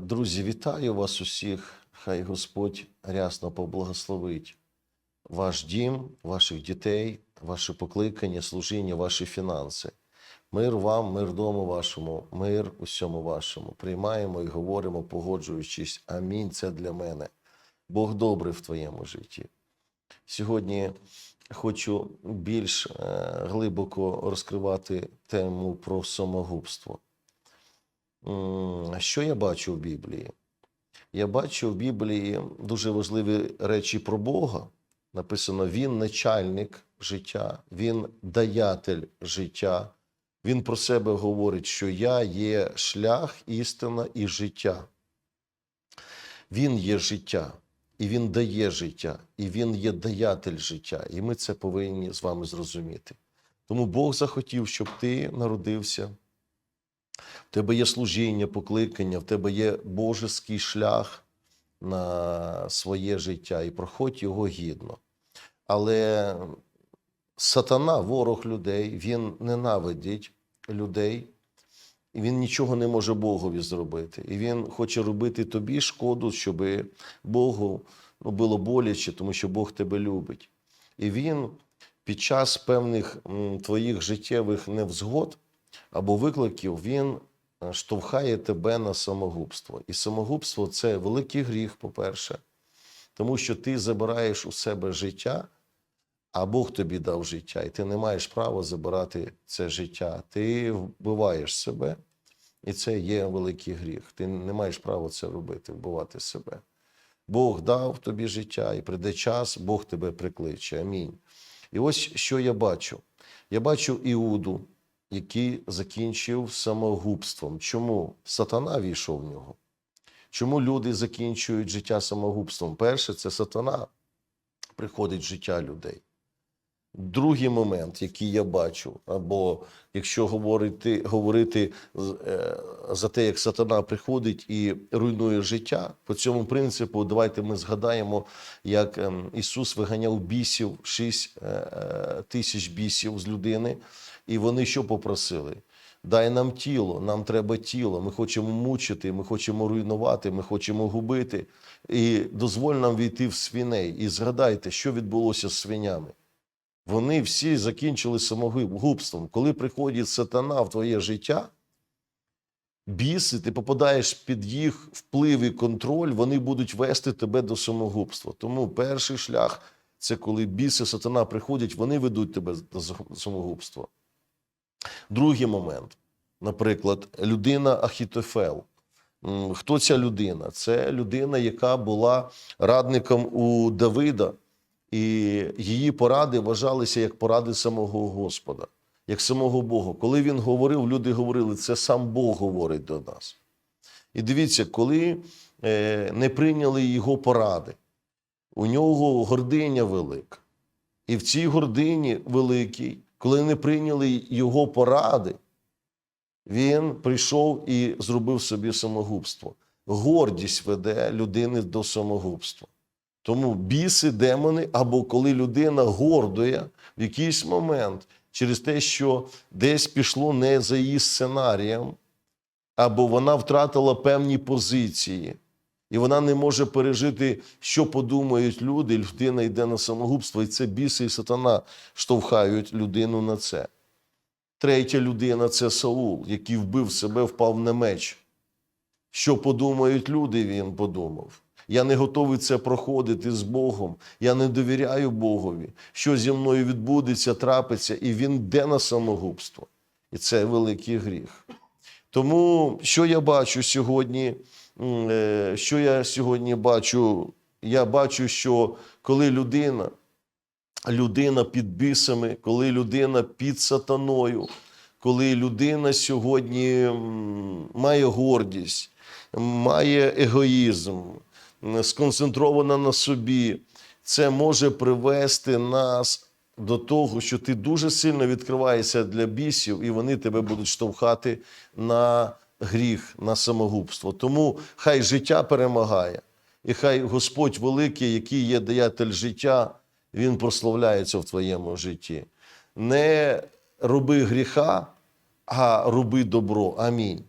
Друзі, вітаю вас усіх. Хай Господь рясно поблагословить ваш дім, ваших дітей, ваше покликання, служіння, ваші фінанси. Мир вам, мир дому вашому, мир усьому вашому. Приймаємо і говоримо, погоджуючись. Амінь. Це для мене. Бог добрий в твоєму житті. Сьогодні хочу більш е, глибоко розкривати тему про самогубство. Що я бачу в Біблії? Я бачу в Біблії дуже важливі речі про Бога. Написано: Він начальник життя, Він даятель життя. Він про себе говорить, що я є шлях, істина і життя. Він є життя, і Він дає життя, і Він є даятель життя. І ми це повинні з вами зрозуміти. Тому Бог захотів, щоб ти народився. В тебе є служіння, покликання, в тебе є божеский шлях на своє життя і проходь його гідно. Але сатана, ворог людей, він ненавидить людей, і він нічого не може Богові зробити. І він хоче робити тобі шкоду, щоб Богу ну, було боляче, тому що Бог тебе любить. І він під час певних твоїх життєвих невзгод або викликів він е, штовхає тебе на самогубство. І самогубство це великий гріх, по-перше, тому що ти забираєш у себе життя, а Бог тобі дав життя, і ти не маєш права забирати це життя. Ти вбиваєш себе, і це є великий гріх. Ти не маєш права це робити, вбивати себе. Бог дав тобі життя, і прийде час, Бог тебе прикличе. Амінь. І ось що я бачу. Я бачу Іуду, який закінчив самогубством. Чому сатана війшов в нього? Чому люди закінчують життя самогубством? Перше, це сатана приходить в життя людей. Другий момент, який я бачу, або якщо говорити, говорити е, за те, як сатана приходить і руйнує життя, по цьому принципу, давайте ми згадаємо, як ем, Ісус виганяв бісів, 6 тисяч бісів з людини, і вони що попросили? Дай нам тіло, нам треба тіло. Ми хочемо мучити, ми хочемо руйнувати, ми хочемо губити. І дозволь нам війти в свиней. І згадайте, що відбулося з свинями. Вони всі закінчили самогубством. Коли приходить сатана в твоє життя, біси, ти попадаєш під їх вплив і контроль, вони будуть вести тебе до самогубства. Тому перший шлях це коли біси, сатана приходять, вони ведуть тебе до самогубства. Другий момент, наприклад, людина Ахітофел. Хто ця людина? Це людина, яка була радником у Давида, і її поради вважалися як поради самого Господа, як самого Бога. Коли він говорив, люди говорили, це сам Бог говорить до нас. І дивіться, коли е, не прийняли його поради, у нього гординя велика. І в цій гордині великій, коли не прийняли його поради, він прийшов і зробив собі самогубство. Гордість веде людини до самогубства. Тому біси, демони, або коли людина гордує в якийсь момент через те, що десь пішло не за її сценарієм, або вона втратила певні позиції, і вона не може пережити, що подумають люди. Людина йде на самогубство, і це біси і сатана штовхають людину на це. Третя людина це Саул, який вбив себе, впав на меч. Що подумають люди, він подумав. Я не готовий це проходити з Богом. Я не довіряю Богові. Що зі мною відбудеться, трапиться, і він йде на самогубство. І це великий гріх. Тому що я бачу сьогодні? е, Що я сьогодні бачу? Я бачу, що коли людина, людина під бісами, коли людина під сатаною, коли людина сьогодні має гордість, має егоїзм, сконцентрована на собі, це може привести нас до того, що ти дуже сильно відкриваєшся для бісів, і вони тебе будуть штовхати на гріх, на самогубство. Тому хай життя перемагає, і хай Господь великий, який є даятель життя, він прославляється в твоєму житті. Не роби гріха, а роби добро. Амінь.